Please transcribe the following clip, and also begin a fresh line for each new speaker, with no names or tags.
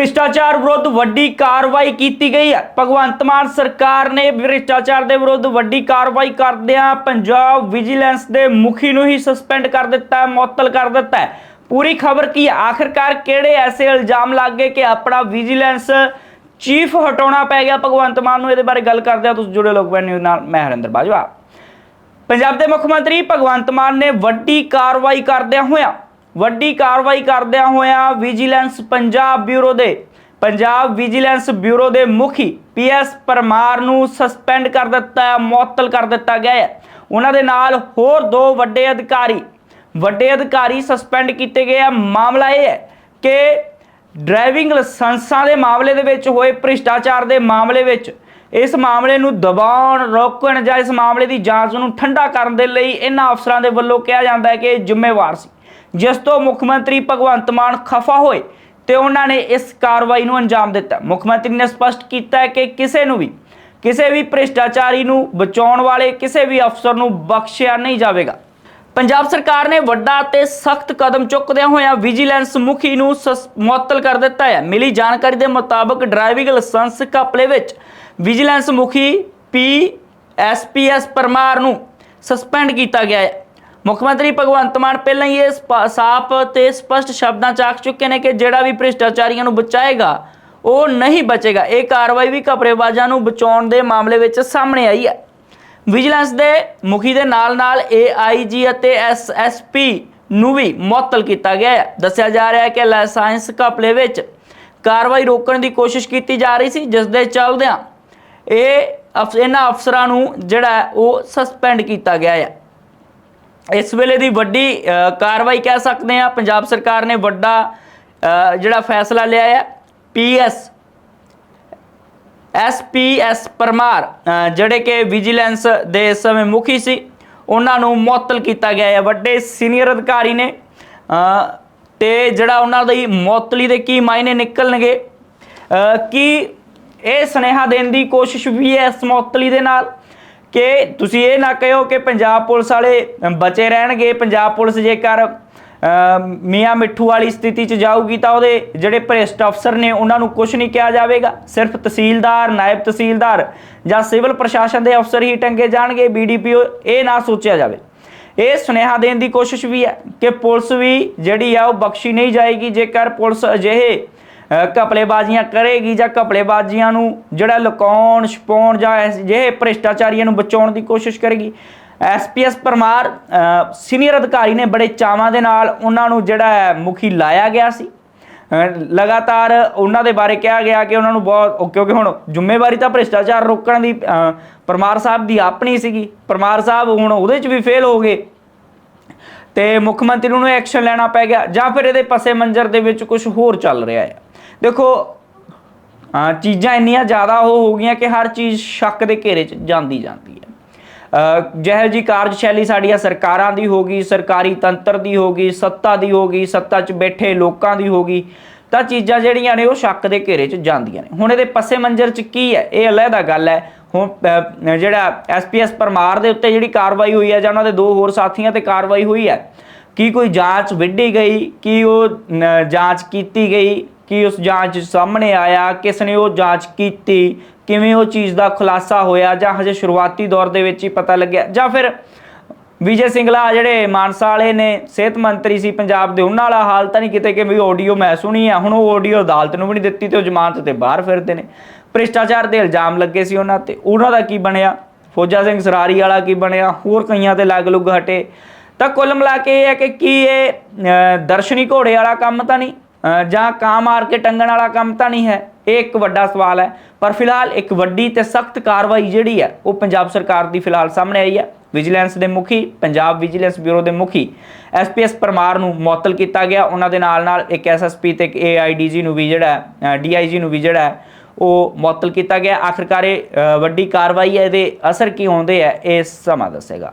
ਭ੍ਰਿਸ਼ਟਾਚਾਰ ਵਿਰੁੱਧ ਵੱਡੀ ਕਾਰਵਾਈ ਕੀਤੀ ਗਈ ਹੈ। ਭਗਵੰਤ ਮਾਨ ਸਰਕਾਰ ਨੇ ਭ੍ਰਿਸ਼ਟਾਚਾਰ ਦੇ ਵਿਰੁੱਧ ਵੱਡੀ ਕਾਰਵਾਈ ਕਰਦਿਆਂ ਪੰਜਾਬ ਵਿਜੀਲੈਂਸ ਦੇ ਮੁਖੀ ਨੂੰ ਹੀ ਸਸਪੈਂਡ ਕਰ ਦਿੱਤਾ, ਮੁਅੱਤਲ ਕਰ ਦਿੱਤਾ ਪੂਰੀ ਖਬਰ ਕੀ ਹੈ? ਆਖਿਰਕਾਰ ਕਿਹੜੇ ਐਸੇ ਇਲਜ਼ਾਮ ਲੱਗ ਗਏ ਕਿ ਆਪਣਾ ਵਿਜੀਲੈਂਸ ਚੀਫ ਹਟਾਉਣਾ ਪੈ ਗਿਆ? ਭਗਵੰਤ ਮਾਨ ਨੂੰ ਇਹਦੇ ਬਾਰੇ ਗੱਲ ਕਰਦੇ ਹਾਂ ਤੁਸੀਂ ਜੁੜੇ ਲੋਕ ਨਿਊਜ਼ ਨਾਲ। ਮੈਂ ਹਰਿੰਦਰ ਬਾਜਵਾ। ਪੰਜਾਬ ਦੇ ਮੁੱਖ ਮੰਤਰੀ ਭਗਵੰਤ ਮਾਨ ਨੇ ਵੱਡੀ ਕਾਰਵਾਈ ਕਰਦਿਆਂ ਹੋਇਆਂ ਵੱਡੀ ਕਾਰਵਾਈ ਕਰਦਿਆਂ ਹੋਇਆਂ ਵਿਜੀਲੈਂਸ ਪੰਜਾਬ ਬਿਊਰੋ ਦੇ, ਪੰਜਾਬ ਵਿਜੀਲੈਂਸ ਬਿਊਰੋ ਦੇ ਮੁਖੀ ਪੀਐਸ ਪਰਮਾਰ ਨੂੰ ਸਸਪੈਂਡ ਕਰ ਦਿੱਤਾ ਮੁਅੱਤਲ ਕਰ ਦਿੱਤਾ ਗਿਆ ਹੈ। ਉਹਨਾਂ ਦੇ ਨਾਲ ਹੋਰ ਦੋ ਵੱਡੇ ਅਧਿਕਾਰੀ ਵੱਡੇ ਅਧਿਕਾਰੀ ਸਸਪੈਂਡ ਕੀਤੇ ਗਏ ਆ। ਮਾਮਲਾ ਇਹ ਹੈ ਕਿ ਡਰਾਈਵਿੰਗ ਲਾਇਸੈਂਸਾਂ ਦੇ ਮਾਮਲੇ ਦੇ ਵਿੱਚ ਹੋਏ ਭ੍ਰਿਸ਼ਟਾਚਾਰ ਦੇ ਮਾਮਲੇ ਵਿੱਚ ਇਸ ਮਾਮਲੇ ਨੂੰ ਦਬਾਉਣ, ਰੋਕਣ ਜਾਂ ਇਸ ਮਾਮਲੇ ਦੀ ਜਾਂਚ ਨੂੰ ਠੰਡਾ ਕਰਨ ਦੇ ਲਈ ਇਹਨਾਂ ਅਫਸਰਾਂ ਦੇ ਵੱਲੋਂ ਕਿਹਾ ਜਾਂਦਾ ਹੈ ਕਿ ਇਹ ਜ਼ਿੰਮੇਵਾਰ ਸੀ। ਜਿਸ ਤੋਂ ਮੁੱਖ ਮੰਤਰੀ ਭਗਵੰਤ ਮਾਨ ਖਫਾ ਹੋਏ ਤੇ ਉਹਨਾਂ ਨੇ ਇਸ ਕਾਰਵਾਈ ਨੂੰ ਅੰਜਾਮ ਦਿੱਤਾ। ਮੁੱਖ ਮੰਤਰੀ ਨੇ ਸਪਸ਼ਟ ਕੀਤਾ ਹੈ ਕਿ ਕਿਸੇ ਨੂੰ ਵੀ, ਕਿਸੇ ਵੀ ਭ੍ਰਿਸ਼ਟਾਚਾਰੀ ਨੂੰ ਬਚਾਉਣ ਵਾਲੇ ਕਿਸੇ ਵੀ ਅਫਸਰ ਨੂੰ ਬਖਸ਼ਿਆ ਨਹੀਂ ਜਾਵੇਗਾ। ਪੰਜਾਬ ਸਰਕਾਰ ਨੇ ਵੱਡਾ ਤੇ ਸਖਤ ਕਦਮ ਚੁੱਕਦਿਆਂ ਹੋਇਆਂ ਵਿਜੀਲੈਂਸ ਮੁਖੀ ਨੂੰ ਸਸ- ਮੁਅੱਤਲ ਕਰ ਦਿੱਤਾ ਹੈ। ਮਿਲੀ ਜਾਣਕਾਰੀ ਦੇ ਮੁਤਾਬਕ ਡਰਾਈਵਿੰਗ ਲਾਇਸੈਂਸ ਘਪਲੇ ਵਿੱਚ ਵਿਜੀਲੈਂਸ ਮੁਖੀ ਪੀ ਐਸਪੀਐਸ ਪਰਮਾਰ ਨੂੰ ਸਸਪੈਂਡ ਕੀਤਾ ਗਿਆ ਹੈ। ਮੁੱਖ ਮੰਤਰੀ ਭਗਵੰਤ ਮਾਨ ਪਹਿਲਾਂ ਹੀ ਇਹ ਸਪ- ਸਾਫ਼ ਤੇ ਸਪਸ਼ਟ ਸ਼ਬਦਾਂ ਚ ਆਖ ਚੁੱਕੇ ਨੇ ਕਿ ਜਿਹੜਾ ਵੀ ਭ੍ਰਿਸ਼ਟਾਚਾਰੀਆਂ ਨੂੰ ਬਚਾਏਗਾ, ਉਹ ਨਹੀਂ ਬਚੇਗਾ। ਇਹ ਕਾਰਵਾਈ ਵੀ ਘਪਲੇਬਾਜ਼ਾਂ ਨੂੰ ਬਚਾਉਣ ਦੇ ਮਾਮਲੇ ਵਿੱਚ ਸਾਹਮਣੇ ਆਈ ਹੈ। ਵਿਜੀਲੈਂਸ ਦੇ ਮੁਖੀ ਦੇ ਨਾਲ-ਨਾਲ ਏਆਈਜੀ ਅਤੇ ਐਸਐਸਪੀ ਨੂੰ ਵੀ ਮੁਅੱਤਲ ਕੀਤਾ ਗਿਆ ਹੈ। ਦੱਸਿਆ ਜਾ ਰਿਹਾ ਹੈ ਕਿ ਲਾਇਸੈਂਸ ਘਪਲੇ ਵਿੱਚ ਕਾਰਵਾਈ ਰੋਕਣ ਦੀ ਕੋਸ਼ਿਸ਼ ਕੀਤੀ ਜਾ ਰਹੀ ਸੀ, ਜਿਸ ਦੇ ਚੱਲਦਿਆਂ ਇਹ ਅਫ- ਇਹਨਾਂ ਅਫਸਰਾਂ ਨੂੰ ਜਿਹੜਾ ਉਹ ਸਸਪੈਂਡ ਕੀਤਾ ਗਿਆ ਹੈ। ਇਸ ਵੇਲੇ ਦੀ ਵੱਡੀ ਕਾਰਵਾਈ ਕਹਿ ਸਕਦੇ ਆ ਪੰਜਾਬ ਸਰਕਾਰ ਨੇ ਵੱਡਾ ਜਿਹੜਾ ਫੈਸਲਾ ਲਿਆ ਹੈ ਪੀਐਸ ਐਸਪੀਐਸ ਪਰਮਾਰ ਜਿਹੜੇ ਕਿ ਵਿਜੀਲੈਂਸ ਦੇ ਇਸ ਸਮੇਂ ਮੁਖੀ ਸੀ ਉਹਨਾਂ ਨੂੰ ਮੁਅੱਤਲ ਕੀਤਾ ਗਿਆ ਹੈ। ਵੱਡੇ ਸੀਨੀਅਰ ਅਧਿਕਾਰੀ ਨੇ ਅ, ਤੇ ਜਿਹੜਾ ਉਹਨਾਂ ਦੀ ਮੁਅੱਤਲੀ ਦੇ ਕੀ ਮਾਇਨੇ ਨਿਕਲਣਗੇ ਕੀ ਇਹ ਸੁਨੇਹਾ ਦੇਣ ਦੀ ਕੋਸ਼ਿਸ਼ ਵੀ ਹੈ ਇਸ ਮੁਅੱਤਲੀ ਦੇ ਨਾਲ? ਕਿ ਤੁਸੀਂ ਇਹ ਨਾ ਕਹਿਓ ਕਿ ਪੰਜਾਬ ਪੁਲਿਸ ਵਾਲੇ ਬਚੇ ਰਹਿਣਗੇ। ਪੰਜਾਬ ਪੁਲਿਸ ਜੇਕਰ ਮੀਆਂ ਮਿੱਠੂ ਵਾਲੀ ਸਥਿਤੀ 'ਚ ਜਾਊਗੀ ਤਾਂ ਉਹਦੇ ਜਿਹੜੇ ਭ੍ਰਿਸ਼ਟ ਅਫਸਰ ਨੇ ਉਹਨਾਂ ਨੂੰ ਕੁਝ ਨਹੀਂ ਕਿਹਾ ਜਾਵੇਗਾ। ਸਿਰਫ ਤਹਿਸੀਲਦਾਰ, ਨਾਇਬ ਤਹਿਸੀਲਦਾਰ ਜਾਂ ਸਿਵਲ ਪ੍ਰਸ਼ਾਸਨ ਦੇ ਅਫਸਰ ਹੀ ਟੰਗੇ ਜਾਣਗੇ ਬੀਡੀਪੀਓ ਇਹ ਨਾ ਸੋਚਿਆ ਜਾਵੇ। ਇਹ ਸੁਨੇਹਾ ਦੇਣ ਦੀ ਕੋਸ਼ਿਸ਼ ਵੀ ਹੈ ਕਿ ਪੁਲਿਸ ਵੀ ਜਿਹੜੀ ਆ ਉਹ ਬਖਸ਼ੀ ਨਹੀਂ ਜਾਏਗੀ। ਜੇਕਰ ਪੁਲਿਸ ਅਜਿਹੇ ਅ, ਘਪਲੇਬਾਜ਼ੀਆਂ ਕਰੇਗੀ ਜਾਂ ਘਪਲੇਬਾਜ਼ੀਆਂ ਨੂੰ ਜਿਹੜਾ ਲੁਕਾਉਣ ਛਪਾਉਣ ਜਾਂ ਜਿਹੇ ਭ੍ਰਿਸ਼ਟਾਚਾਰੀਆਂ ਨੂੰ ਬਚਾਉਣ ਦੀ ਕੋਸ਼ਿਸ਼ ਕਰੇਗੀ। ਐਸਪੀਐਸ ਪਰਮਾਰ ਸੀਨੀਅਰ ਅਧਿਕਾਰੀ ਨੇ ਬੜੇ ਚਾਵਾਂ ਦੇ ਨਾਲ ਉਹਨਾਂ ਨੂੰ ਜਿਹੜਾ ਮੁਖੀ ਲਾਇਆ ਗਿਆ ਸੀ। ਲਗਾਤਾਰ ਉਹਨਾਂ ਦੇ ਬਾਰੇ ਕਿਹਾ ਗਿਆ ਕਿ ਉਹਨਾਂ ਨੂੰ ਬਹੁਤ ਕਿਉਂਕਿ ਹੁਣ ਜ਼ਿੰਮੇਵਾਰੀ ਤਾਂ ਭ੍ਰਿਸ਼ਟਾਚਾਰ ਰੋਕਣ ਦੀ ਪਰਮਾਰ ਸਾਹਿਬ ਦੀ ਆਪਣੀ ਸੀਗੀ। ਪਰਮਾਰ ਸਾਹਿਬ ਹੁਣ ਉਹਦੇ 'ਚ ਵੀ ਫੇਲ ਹੋ ਗਏ। ਤੇ ਮੁੱਖ ਮੰਤਰੀ ਨੂੰ ਐਕਸ਼ਨ ਲੈਣਾ ਪੈ ਗਿਆ ਜਾਂ ਫਿਰ ਇਹਦੇ ਪਸੇ ਮੰਜ਼ਰ ਦੇ ਵਿੱਚ ਕੁਝ ਹੋਰ ਚੱਲ ਰਿਹਾ ਹੈ। ਦੇਖੋ ਚੀਜ਼ਾਂ ਇੰਨੀਆਂ ਜ਼ਿਆਦਾ ਉਹ ਹੋ ਗਈਆਂ ਕਿ ਹਰ ਚੀਜ਼ ਸ਼ੱਕ ਦੇ ਘੇਰੇ 'ਚ ਜਾਂਦੀ ਜਾਂਦੀ ਹੈ। ਜਿਹੋ ਜੀ ਕਾਰਜਸ਼ੈਲੀ ਸਾਡੀਆਂ ਸਰਕਾਰਾਂ ਦੀ ਹੋਗੀ ਸਰਕਾਰੀ ਤੰਤਰ ਦੀ ਹੋਗੀ ਸੱਤਾ ਦੀ ਹੋਗੀ ਸੱਤਾ 'ਚ ਬੈਠੇ ਲੋਕਾਂ ਦੀ ਹੋਗੀ ਤਾਂ ਚੀਜ਼ਾਂ ਜਿਹੜੀਆਂ ਨੇ ਉਹ ਸ਼ੱਕ ਦੇ ਘੇਰੇ 'ਚ ਜਾਂਦੀਆਂ ਨੇ। ਹੁਣ ਇਹਦੇ ਪਸੇ ਮੰਜ਼ਰ 'ਚ ਕੀ ਹੈ? ਇਹ ਅਲੱਗਾ ਗੱਲ ਹੈ। ਹੁਣ ਅ, ਜਿਹੜਾ ਐਸਪੀਐਸ ਪਰਮਾਰ ਦੇ ਉੱਤੇ ਜਿਹੜੀ ਕਾਰਵਾਈ ਹੋਈ ਹੈ ਜਾਂ ਉਹਨਾਂ ਦੇ ਦੋ ਹੋਰ ਸਾਥੀਆਂ ਤੇ ਕਾਰਵਾਈ ਹੋਈ ਹੈ ਕੀ ਕੋਈ ਜਾਂਚ ਵਿੱਢੀ ਗਈ ਕੀ ਉਹ ਜਾਂਚ ਕੀਤੀ ਗਈ ਕੀ ਉਸ ਜਾਂਚ ਸਾਹਮਣੇ ਆਇਆ ਕਿਸ ਨੇ ਉਹ ਜਾਂਚ ਕੀਤੀ, ਕਿਵੇਂ ਉਹ ਚੀਜ਼ ਦਾ ਖੁਲਾਸਾ ਹੋਇਆ, ਜਾਂ ਹਜੇ ਸ਼ੁਰੂਆਤੀ ਦੌਰ ਦੇ ਵਿੱਚ ਹੀ ਪਤਾ ਲੱਗਿਆ? ਜਾਂ ਫਿਰ ਵਿਜੇ ਸਿੰਗਲਾ ਜਿਹੜੇ ਮਾਨਸਾ ਵਾਲੇ ਨੇ, ਸਿਹਤ ਮੰਤਰੀ ਸੀ ਪੰਜਾਬ ਦੇ, ਉਹਨਾਂ ਵਾਲਾ ਹਾਲ ਤਾਂ ਨਹੀਂ ਕਿਤੇ ਕਿ ਵੀ ਆਡੀਓ ਮੈਂ ਸੁਣੀ ਆ। ਹੁਣ ਉਹ ਆਡੀਓ ਅਦਾਲਤ ਨੂੰ ਵੀ ਨਹੀਂ ਦਿੱਤੀ ਤੇ ਉਹ ਜ਼ਮਾਨਤ ਤੇ ਬਾਹਰ ਫਿਰਦੇ ਨੇ। ਭ੍ਰਿਸ਼ਟਾਚਾਰ ਦੇ ਇਲਜ਼ਾਮ ਲੱਗੇ ਸੀ ਉਹਨਾਂ ਤੇ। ਉਹਨਾਂ ਦਾ ਕੀ ਬਣਿਆ? ਫੌਜਾ ਸਿੰਘ ਸਰਾਰੀ ਵਾਲਾ ਕੀ ਬਣਿਆ? ਹੋਰ ਕਈਆਂ ਤੇ ਲੱਗ ਲੁੱਗ ਹਟੇ। ਤਾਂ ਕੁੱਲ ਮਿਲਾ ਕੇ ਇਹ ਹੈ ਕਿ ਕੀ ਇਹ ਦਰਸ਼ਨੀ ਘੋੜੇ ਵਾਲਾ ਕੰਮ ਤਾਂ ਨਹੀਂ? ਜਾਂ ਕਾਂ ਮਾਰ ਕੇ ਟੰਗਣ ਵਾਲਾ ਕੰਮ ਤਾਂ ਨਹੀਂ ਹੈ? ਇਹ ਇੱਕ ਵੱਡਾ ਸਵਾਲ ਹੈ। ਪਰ ਫਿਲਹਾਲ ਇੱਕ ਵੱਡੀ ਤੇ ਸਖਤ ਕਾਰਵਾਈ ਜਿਹੜੀ ਹੈ, ਉਹ ਪੰਜਾਬ ਸਰਕਾਰ ਦੀ ਫਿਲਹਾਲ ਸਾਹਮਣੇ ਆਈ ਹੈ। ਵਿਜੀਲੈਂਸ ਦੇ ਮੁਖੀ, ਪੰਜਾਬ ਵਿਜੀਲੈਂਸ ਬਿਊਰੋ ਦੇ ਮੁਖੀ ਐਸਪੀਐਸ ਪਰਮਾਰ ਨੂੰ ਮੁਅੱਤਲ ਕੀਤਾ ਗਿਆ। ਉਹਨਾਂ ਦੇ ਨਾਲ ਨਾਲ ਇੱਕ ਐਸਐਸਪੀ ਤੇ ਇੱਕ ਏਆਈਡੀਜੀ ਨੂੰ ਵੀ ਜਿਹੜਾ ਡੀਆਈਜੀ ਨੂੰ ਵੀ ਜਿਹੜਾ ਉਹ ਮੁਅੱਤਲ ਕੀਤਾ ਗਿਆ। ਆਖਿਰਕਾਰ ਇਹ ਵੱਡੀ ਕਾਰਵਾਈ ਹੈ। ਇਹਦੇ ਅਸਰ ਕੀ ਹੁੰਦੇ ਹੈ, ਇਹ ਸਮਾਂ ਦੱਸੇਗਾ।